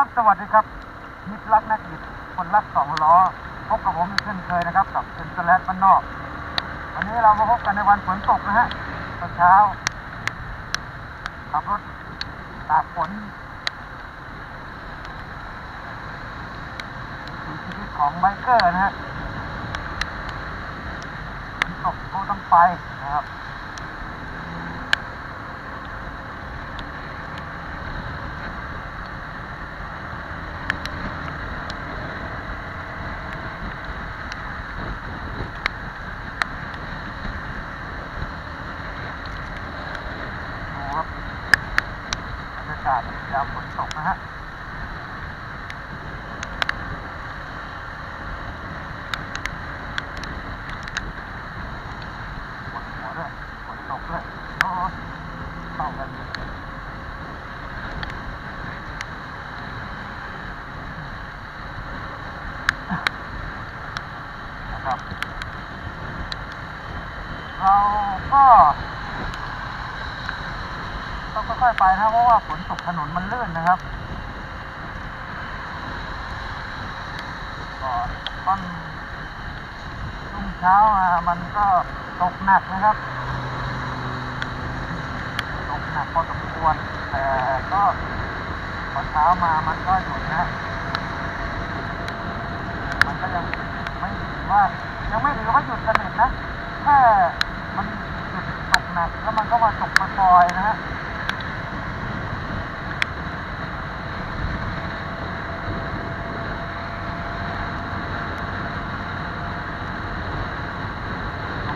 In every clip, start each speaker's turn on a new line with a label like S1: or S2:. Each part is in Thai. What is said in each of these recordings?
S1: ครับสวัสดีครับมิตรรักนักบิดคนรักสองล้อพบกับผมเช่นเคยนะครับ กับเซนสแลดบ้านนอก วันนี้เรามาพบกันในวันฝนตกนะฮะตอนเช้าขับรถตากฝนชีวิตของไบเกอร์นะฮะฝนตกก็ต้องไปนะครับ ดูครับบรรยากาศยามฝนตกนะฮะฝนหัวด้วยฝนตกด้วยโอ้ยเข้ากันดีนะครับ เราก็ ต้องค่อยๆไปนะเพราะว่าฝนตกถนนมันลื่นนะครับก่อนต้นรุ่งเช้ามามันก็ตกหนักนะครับ ตกหนักพอสมควรแต่ก็พอเช้ามามันก็หยุดนะมันก็ยังไม่ถือว่ายังไม่ถือว่าหยุดสนิทนะแค่มันหยุดตกหนักแล้วมันก็มาตกปล่อยนะฮะ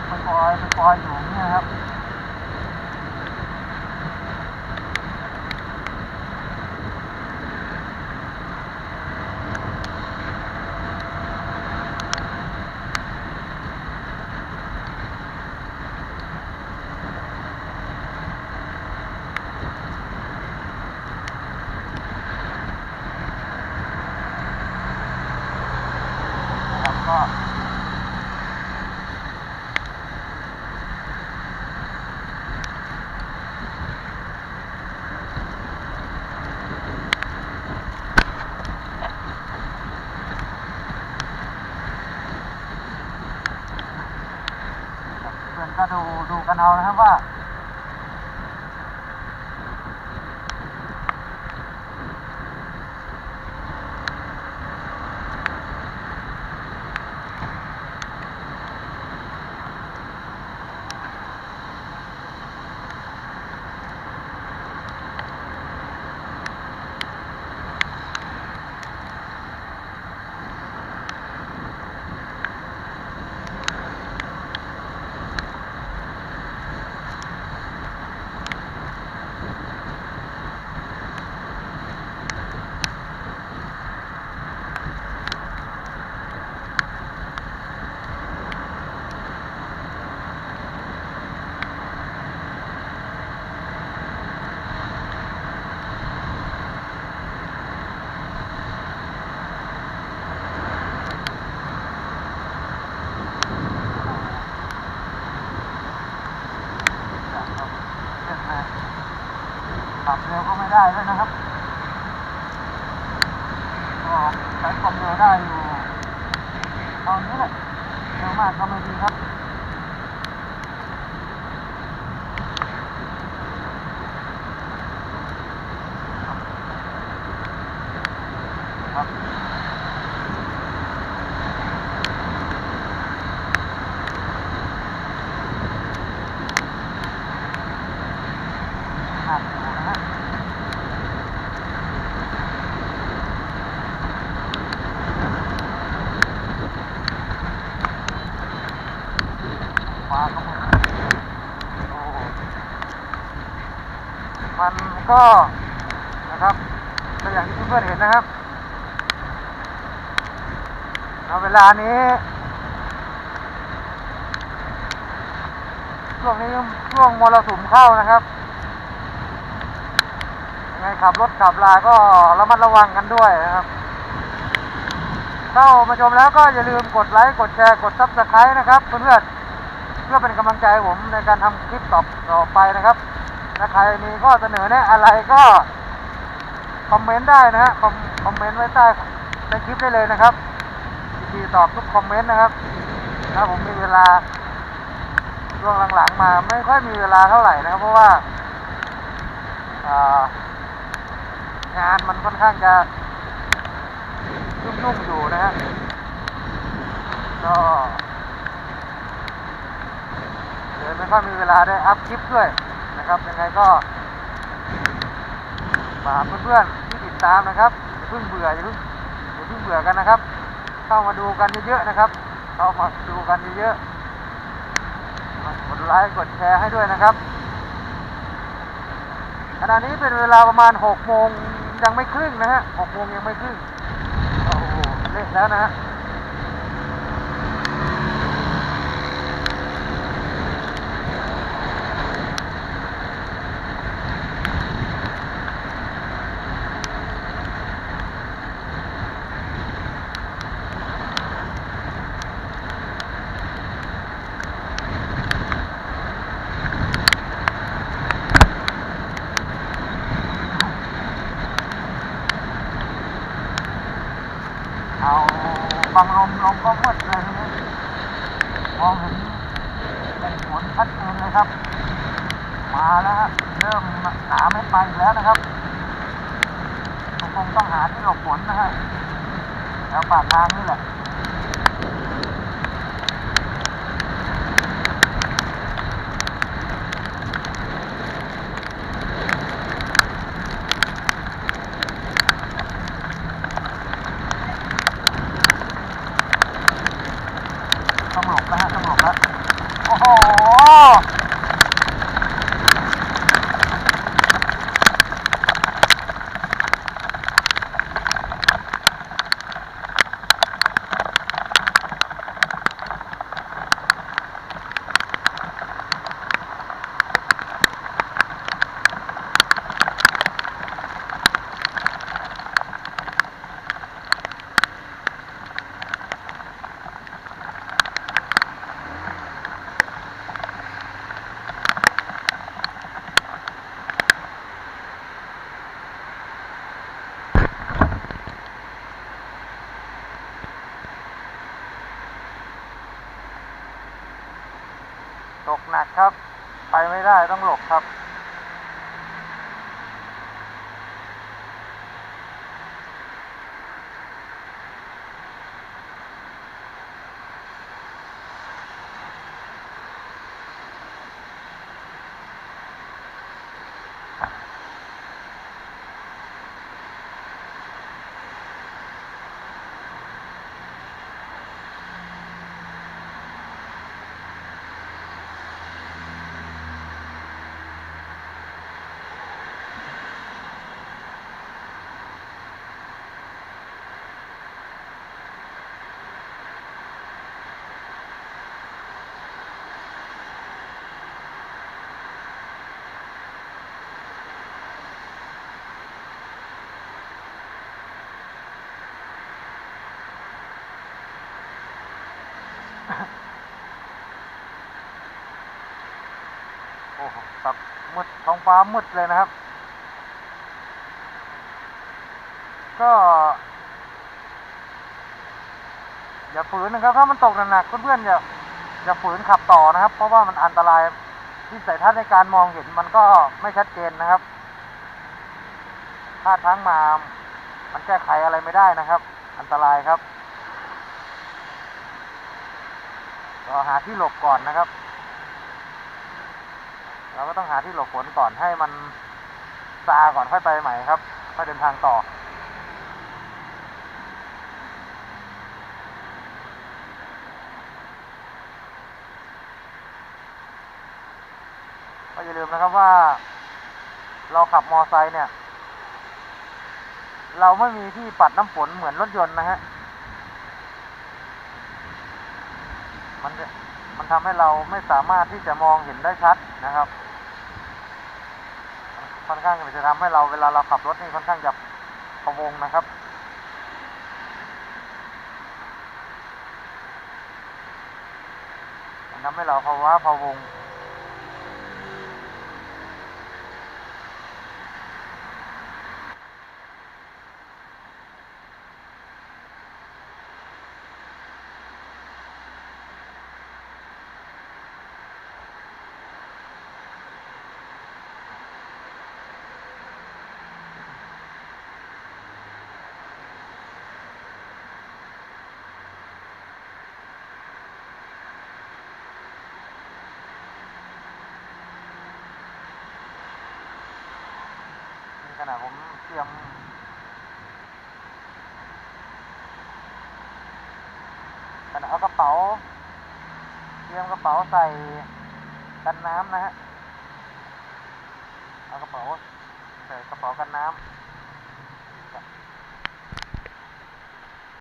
S1: ไปปล่ อยอยอยู่เนี่ยครับก็ เพื่อน ก็ดูดูกันเอานะครับว่า ครับเส้นแรกขับเร็วก็ ได้ด้วยนะครับก็ใช้ความเร็วได้อยู่ตอนนี้แหละเร็วมากก็ไม่ดีครับ หนักอยู่นะฮะฟ้าก็มืดโอ้มัน ก็นะครับก็อย่างที่เพื่อนเห็นนะครับณเวลานี้ช่วงนี้ช่วงมรสุมเข้านะครับยังไงขับรถขับลาก็ระมัดระวังกันด้วยนะครับเข้ามาชมแล้วก็อย่าลืมกดไลค์กดแชร์กดซับสไครต์นะครับเพื่อนเพื่อเป็นกำลังใจผมในการทำคลิปต่อต่อไปนะครับ ถ้าใครมีข้อเสนอแนะอะไรก็คอมเมนต์ได้นะฮะคอมคอมเมนต์ไว้ใต้ใต้คลิปได้เลยนะครับดีตอบทุกคอมเมนต์นะครับถ้าผมมีเวลาช่วงหลังๆมาไม่ค่อยมีเวลาเท่าไหร่นะครับ เพราะว่าอ่างานมันค่อนข้างจะยุ่งๆอยู่นะฮะก็เลยไม่ค่อยมีเวลาได้อัพคลิปด้วย นะครับยังไงก็ฝากเพื่อนๆที่ติดตามนะครับอย่าเพิ่งเบื่ออย่าเพิ่งอย่าเพิ่งเบื่อกันนะครับ เข้ามาดูกันเยอะๆนะครับ เข้ามาดูกันเยอะๆกดไลค์กดแชร์ให้ด้วยนะครับขณะนี้เป็นเวลาประมาณหกโมงยังไม่ครึ่งนะฮะหกโมงยังไม่ครึ่งโอ้โหเละแล้วนะฮะ เอาบังลมลมก็มืดเลยทีนี้ มองเห็นเป็นฝนชัดเจนเลยครับ มาแล้วฮะเริ่มหาไม่ไปแล้วนะครับคงต้องหาที่หลบฝนนะฮะแถวปากทางนี่แหละ ต้องหลบนะฮะต้องหลบแล้วโอ้โห ตก หนักครับ ไปไม่ได้ต้องหลบครับ โอ้โหครับมืดท้องฟ้ามืดเลยนะครับ ก็อย่าฝืนนะครับ ถ้ามันตกหนักๆเพื่อนๆอย่าอย่าฝืนขับต่อนะครับ เพราะว่ามันอันตรายที่สายทัศน์ในการมองเห็นมันก็ไม่ชัดเจนนะครับถ้าทั้งมา มันแก้ไขอะไรไม่ได้นะครับ อันตรายครับ ก็หาที่หลบก่อนนะครับ เราก็ต้องหาที่หลบฝนก่อนให้มันซาก่อนค่อยไปใหม่ครับค่อยเดินทางต่อ ก็อย่าลืมนะครับว่า เราขับมอไซค์เนี่ย เราไม่มีที่ปัดน้ำฝนเหมือนรถยนต์นะฮะมันมันทำให้เราไม่สามารถที่จะมองเห็นได้ชัดนะครับ ค่อนข้างจะทำให้เราเวลาเราขับรถนี่ค่อนข้างจะพะวงนะครับทำให้เราภาวะพะวง ณะผมเตรียมขณะเอากระเป๋า เตรียมกระเป๋าใส่กันน้ำนะฮะ เอากระเป๋าใส่กระเป๋ากันน้ำ